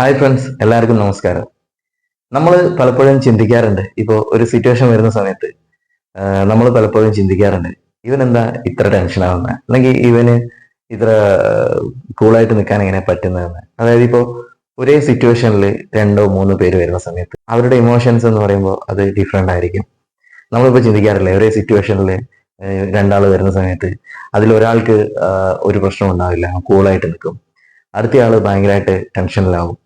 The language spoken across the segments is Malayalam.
ഹായ് ഫ്രണ്ട്സ് എല്ലാവർക്കും നമസ്കാരം. നമ്മൾ പലപ്പോഴും ചിന്തിക്കാറുണ്ട് ഇപ്പോൾ ഒരു സിറ്റുവേഷൻ വരുന്ന സമയത്ത് നമ്മൾ പലപ്പോഴും ചിന്തിക്കാറുണ്ട് ഇവൻ എന്താ ഇത്ര ടെൻഷൻ ആവുന്നത് അല്ലെങ്കിൽ ഇവന് ഇത്ര കൂളായിട്ട് നിൽക്കാൻ എങ്ങനെ പറ്റുന്നതെന്ന്? അതായത് ഇപ്പോൾ ഒരേ സിറ്റുവേഷനിൽ രണ്ടോ മൂന്നോ പേര് വരുന്ന സമയത്ത് അവരുടെ ഇമോഷൻസ് എന്ന് പറയുമ്പോൾ അത് ഡിഫറെന്റ് ആയിരിക്കും. നമ്മളിപ്പോൾ ചിന്തിക്കാറില്ലേ ഒരേ സിറ്റുവേഷനിൽ രണ്ടാൾ വരുന്ന സമയത്ത് അതിൽ ഒരാൾക്ക് ഒരു പ്രശ്നം ഉണ്ടാവില്ല കൂളായിട്ട് നിൽക്കും. അടുത്തയാൾ ഭയങ്കരമായിട്ട് ടെൻഷനിലാവും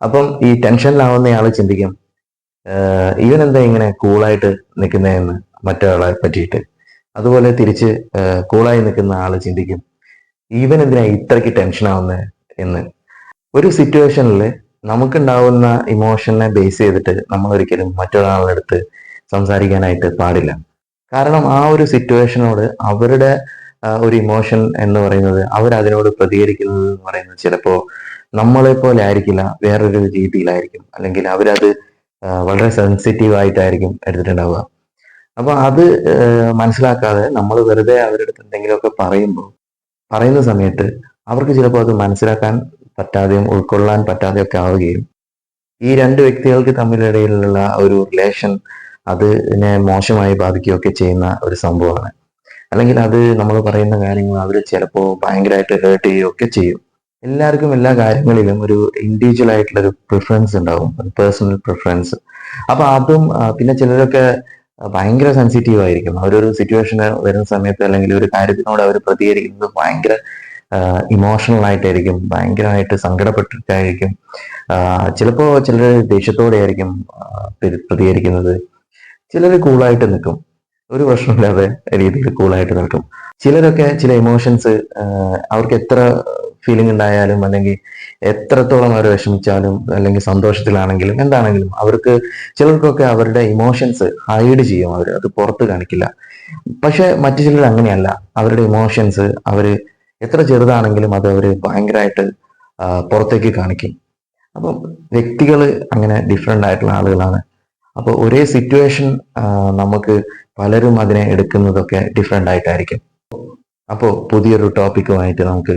അപ്പം ഈ ടെൻഷനിലാവുന്നയാൾ ചിന്തിക്കും ഇവൻ എന്താ ഇങ്ങനെ കൂളായിട്ട് നിൽക്കുന്നതെന്ന് മറ്റൊരാളെ പറ്റിയിട്ട്. അതുപോലെ തിരിച്ച് കൂളായി നിൽക്കുന്ന ആൾ ചിന്തിക്കും ഈവൻ എന്തിനാ ഇത്രയ്ക്ക് ടെൻഷൻ ആവുന്നത് എന്ന്. ഒരു സിറ്റുവേഷനിൽ നമുക്കുണ്ടാവുന്ന ഇമോഷനെ ബേസ് ചെയ്തിട്ട് നമ്മൾ ഒരിക്കലും മറ്റൊരാളുടെ അടുത്ത് സംസാരിക്കാനായിട്ട് പാടില്ല. കാരണം ആ ഒരു സിറ്റുവേഷനോട് അവരുടെ ഒരു ഇമോഷൻ എന്ന് പറയുന്നത് അവരതിനോട് പ്രതികരിക്കുന്നത് എന്ന് പറയുന്നത് ചിലപ്പോൾ നമ്മളെ പോലെ ആയിരിക്കില്ല വേറൊരു രീതിയിലായിരിക്കും. അല്ലെങ്കിൽ അവരത് വളരെ സെൻസിറ്റീവ് ആയിട്ടായിരിക്കും എടുത്തിട്ടുണ്ടാവുക അപ്പൊ അത് മനസ്സിലാക്കാതെ നമ്മൾ വെറുതെ അവരുടെ അടുത്ത് എന്തെങ്കിലുമൊക്കെ പറയുമ്പോൾ പറയുന്ന സമയത്ത് അവർക്ക് ചിലപ്പോൾ അത് മനസ്സിലാക്കാൻ പറ്റാതെയും ഉൾക്കൊള്ളാൻ പറ്റാതെയൊക്കെ ആവുകയും ഈ രണ്ട് വ്യക്തികൾക്ക് തമ്മിലിടയിലുള്ള ഒരു റിലേഷൻ അതിനെ മോശമായി ബാധിക്കുകയൊക്കെ ചെയ്യുന്ന ഒരു സംഭവമാണ്. അല്ലെങ്കിൽ അത് നമ്മൾ പറയുന്ന കാര്യങ്ങൾ അവർ ചിലപ്പോൾ ഭയങ്കരമായിട്ട് ഹേർട്ട് ചെയ്യുകയൊക്കെ ചെയ്യും. എല്ലാവർക്കും എല്ലാ കാര്യങ്ങളിലും ഒരു ഇൻഡിവിജ്വൽ ആയിട്ടുള്ള ഒരു പ്രിഫറൻസ് ഉണ്ടാകും പേഴ്സണൽ പ്രിഫറൻസ് അപ്പൊ അതും പിന്നെ ചിലരൊക്കെ ഭയങ്കര സെൻസിറ്റീവ് ആയിരിക്കും അവരൊരു സിറ്റുവേഷൻ വരുന്ന സമയത്ത് അല്ലെങ്കിൽ ഒരു കാര്യത്തിനോട് അവർ പ്രതികരിക്കുന്നത് ഭയങ്കര ഇമോഷണൽ ആയിട്ടായിരിക്കും ഭയങ്കരമായിട്ട് സങ്കടപ്പെട്ടിട്ടായിരിക്കും. ചിലപ്പോൾ ചിലർ ദേഷ്യത്തോടെ ആയിരിക്കും പ്രതികരിക്കുന്നത്. ചിലർ കൂളായിട്ട് നിൽക്കും. ഒരു പ്രശ്നമില്ലാതെ രീതിയിൽ കൂളായിട്ട് നിൽക്കും. ചിലരൊക്കെ ചില ഇമോഷൻസ് അവർക്ക് എത്ര ഫീലിംഗ് ഉണ്ടായാലും അല്ലെങ്കിൽ എത്രത്തോളം അവർ വിഷമിച്ചാലും അല്ലെങ്കിൽ സന്തോഷത്തിലാണെങ്കിലും എന്താണെങ്കിലും അവർക്ക് ചിലർക്കൊക്കെ അവരുടെ ഇമോഷൻസ് ഹൈഡ് ചെയ്യും അവർ അത് പുറത്ത് കാണിക്കില്ല. പക്ഷെ മറ്റു ചിലർ അങ്ങനെയല്ല. അവരുടെ ഇമോഷൻസ് അവർ എത്ര ചെറുതാണെങ്കിലും അത് അവർ ഭയങ്കരമായിട്ട് പുറത്തേക്ക് കാണിക്കും. അപ്പം വ്യക്തികൾ അങ്ങനെ ഡിഫറെന്റ് ആയിട്ടുള്ള ആളുകളാണ്. അപ്പോൾ ഒരേ സിറ്റുവേഷൻ നമുക്ക് പലരും അതിനെ എടുക്കുന്നതൊക്കെ ഡിഫറെന്റ് ആയിട്ടായിരിക്കും. അപ്പോൾ പുതിയൊരു ടോപ്പിക്കുമായിട്ട് നമുക്ക്